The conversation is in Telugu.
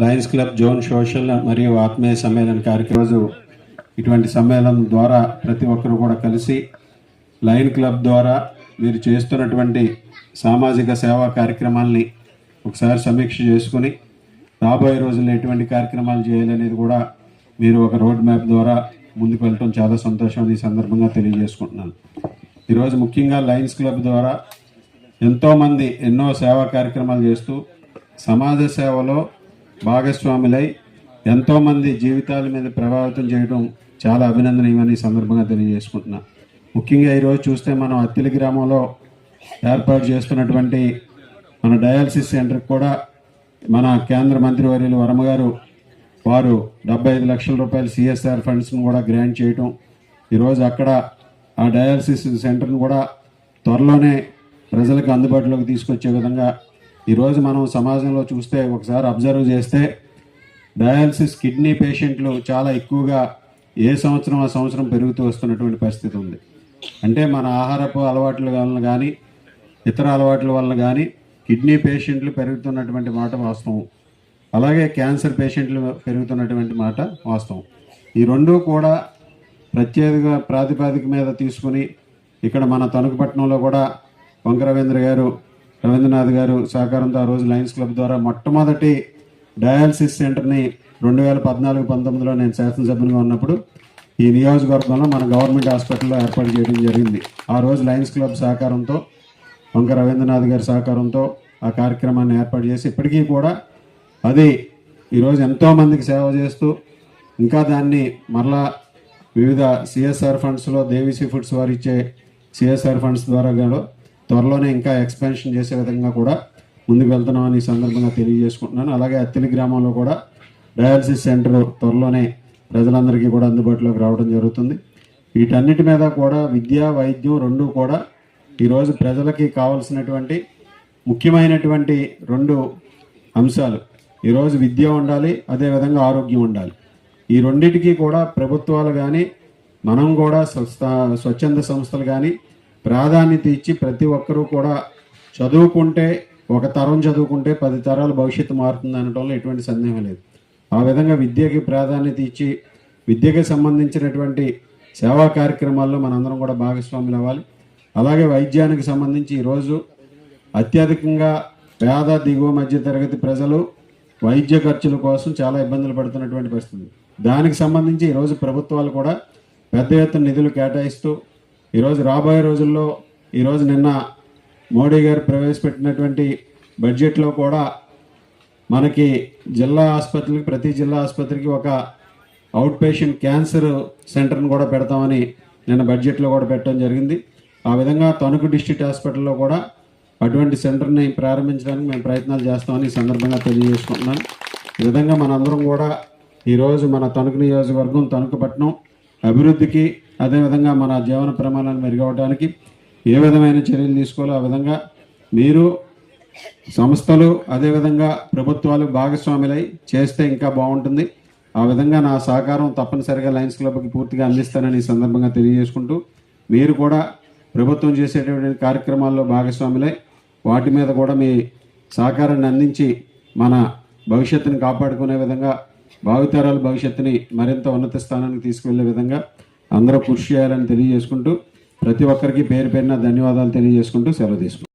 లయన్స్ క్లబ్ జోన్ సోషల్ మరియు ఆత్మీయ సమ్మేళన కార్యక్రమం. రోజు ఇటువంటి సమ్మేళనం ద్వారా ప్రతి ఒక్కరు కూడా కలిసి లయన్ క్లబ్ ద్వారా మీరు చేస్తున్నటువంటి సామాజిక సేవా కార్యక్రమాల్ని ఒకసారి సమీక్ష చేసుకుని రాబోయే రోజుల్లో ఎటువంటి కార్యక్రమాలు చేయాలనేది కూడా మీరు ఒక రోడ్ మ్యాప్ ద్వారా ముందుకు వెళ్ళటం చాలా సంతోషం ఈ సందర్భంగా తెలియజేసుకుంటున్నాను. ఈరోజు ముఖ్యంగా లయన్స్ క్లబ్ ద్వారా ఎంతోమంది ఎన్నో సేవా కార్యక్రమాలు చేస్తూ సమాజ సేవలో భాగస్వాములై ఎంతోమంది జీవితాల మీద ప్రభావితం చేయడం చాలా అభినందనీయమని ఈ సందర్భంగా తెలియజేసుకుంటున్నా. ముఖ్యంగా ఈరోజు చూస్తే మనం అత్తిలి గ్రామంలో ఏర్పాటు చేస్తున్నటువంటి మన డయాలసిస్ సెంటర్కి కూడా మన కేంద్ర మంత్రివర్యులు వర్మ గారు వారు డెబ్బై ఐదు లక్షల రూపాయల సిఎస్ఆర్ ఫండ్స్ను కూడా గ్రాంట్ చేయటం. ఈరోజు అక్కడ ఆ డయాలసిస్ సెంటర్ను కూడా త్వరలోనే ప్రజలకు అందుబాటులోకి తీసుకొచ్చే విధంగా ఈరోజు మనం సమాజంలో చూస్తే ఒకసారి అబ్జర్వ్ చేస్తే డయాలసిస్ కిడ్నీ పేషెంట్లు చాలా ఎక్కువగా ఏ సంవత్సరం ఆ సంవత్సరం పెరుగుతూ వస్తున్నటువంటి పరిస్థితి ఉంది. అంటే మన ఆహారపు అలవాట్ల వలన కానీ ఇతర అలవాట్ల వలన కానీ కిడ్నీ పేషెంట్లు పెరుగుతున్నటువంటి మాట వాస్తవం. అలాగే క్యాన్సర్ పేషెంట్లు పెరుగుతున్నటువంటి మాట వాస్తవం. ఈ రెండూ కూడా ప్రత్యేక ప్రాతిపాదిక మీద తీసుకుని ఇక్కడ మన తణుకుపట్నంలో కూడా వంకరవేంద్ర గారు రవీంద్రనాథ్ గారు సహకారంతో ఆ రోజు లయన్స్ క్లబ్ ద్వారా మొట్టమొదటి డయాలసిస్ సెంటర్ని రెండు వేల పద్నాలుగు పంతొమ్మిదిలో నేను శాసనసభ్యునిగా ఉన్నప్పుడు ఈ నియోజకవర్గంలో మన గవర్నమెంట్ హాస్పిటల్లో ఏర్పాటు చేయడం జరిగింది. ఆ రోజు లయన్స్ క్లబ్ సహకారంతో వంక రవీంద్రనాథ్ గారి సహకారంతో ఆ కార్యక్రమాన్ని ఏర్పాటు చేసి ఇప్పటికీ కూడా అది ఈరోజు ఎంతోమందికి సేవ చేస్తూ ఇంకా దాన్ని మరలా వివిధ సిఎస్ఆర్ ఫండ్స్లో దేవిసి ఫుడ్స్ వారు ఇచ్చే సిఎస్ఆర్ ఫండ్స్ ద్వారా కూడా త్వరలోనే ఇంకా ఎక్స్పాన్షన్ చేసే విధంగా కూడా ముందుకు వెళ్తున్నామని ఈ సందర్భంగా తెలియజేసుకుంటున్నాను. అలాగే అత్తిలి గ్రామంలో కూడా డయాలసిస్ సెంటర్ త్వరలోనే ప్రజలందరికీ కూడా అందుబాటులోకి రావడం జరుగుతుంది. వీటన్నిటి మీద కూడా విద్య వైద్యం రెండూ కూడా ఈరోజు ప్రజలకి కావాల్సినటువంటి ముఖ్యమైనటువంటి రెండు అంశాలు. ఈరోజు విద్య ఉండాలి అదేవిధంగా ఆరోగ్యం ఉండాలి. ఈ రెండింటికి కూడా ప్రభుత్వాలు కానీ మనం కూడా స్వచ్ఛంద సంస్థలు కానీ ప్రాధాన్యత ఇచ్చి ప్రతి ఒక్కరూ కూడా చదువుకుంటే ఒక తరం చదువుకుంటే పది తరాల భవిష్యత్తు మారుతుంది అనడంలో ఎటువంటి సందేహం లేదు. ఆ విధంగా విద్యకి ప్రాధాన్యత ఇచ్చి విద్యకి సంబంధించినటువంటి సేవా కార్యక్రమాల్లో మనందరం కూడా భాగస్వాములు అవ్వాలి. అలాగే వైద్యానికి సంబంధించి ఈరోజు అత్యధికంగా పేద దిగువ మధ్య తరగతి ప్రజలు వైద్య ఖర్చుల కోసం చాలా ఇబ్బందులు పడుతున్నటువంటి పరిస్థితి. దానికి సంబంధించి ఈరోజు ప్రభుత్వాలు కూడా పెద్ద ఎత్తున నిధులు కేటాయిస్తూ ఈరోజు రాబోయే రోజుల్లో ఈరోజు నిన్న మోడీ గారు ప్రవేశపెట్టినటువంటి బడ్జెట్లో కూడా మనకి జిల్లా ఆసుపత్రికి ప్రతి జిల్లా ఆసుపత్రికి ఒక అవుట్ పేషెంట్ క్యాన్సర్ సెంటర్ను కూడా పెడతామని నిన్న బడ్జెట్లో కూడా పెట్టడం జరిగింది. ఆ విధంగా తణుకు డిస్ట్రిక్ట్ హాస్పిటల్లో కూడా అటువంటి సెంటర్ని ప్రారంభించడానికి మేము ప్రయత్నాలు చేస్తామని ఈ సందర్భంగా తెలియజేసుకుంటున్నాను. ఈ విధంగా మనందరం కూడా ఈరోజు మన తణుకు నియోజకవర్గం తణుకుపట్నం అభివృద్ధికి అదేవిధంగా మన జీవన ప్రమాణాన్ని మెరుగవడానికి ఏ విధమైన చర్యలు తీసుకోవాలో ఆ విధంగా మీరు సంస్థలు అదేవిధంగా ప్రభుత్వాలు భాగస్వాములై చేస్తే ఇంకా బాగుంటుంది. ఆ విధంగా నా సహకారం తప్పనిసరిగా లయన్స్ క్లబ్కి పూర్తిగా అందిస్తానని ఈ సందర్భంగా తెలియజేసుకుంటూ మీరు కూడా ప్రభుత్వం చేసేటటువంటి కార్యక్రమాల్లో భాగస్వాములై వాటి మీద కూడా మీ సహకారాన్ని అందించి మన భవిష్యత్తుని కాపాడుకునే విధంగా భావితరాల భవిష్యత్తుని మరింత ఉన్నత స్థానానికి తీసుకువెళ్ళే విధంగా అందరూ కృషి చేయాలని తెలియజేసుకుంటూ ప్రతి ఒక్కరికి పేరు పేరున ధన్యవాదాలు తెలియజేసుకుంటూ సెలవు తీసుకుంటాం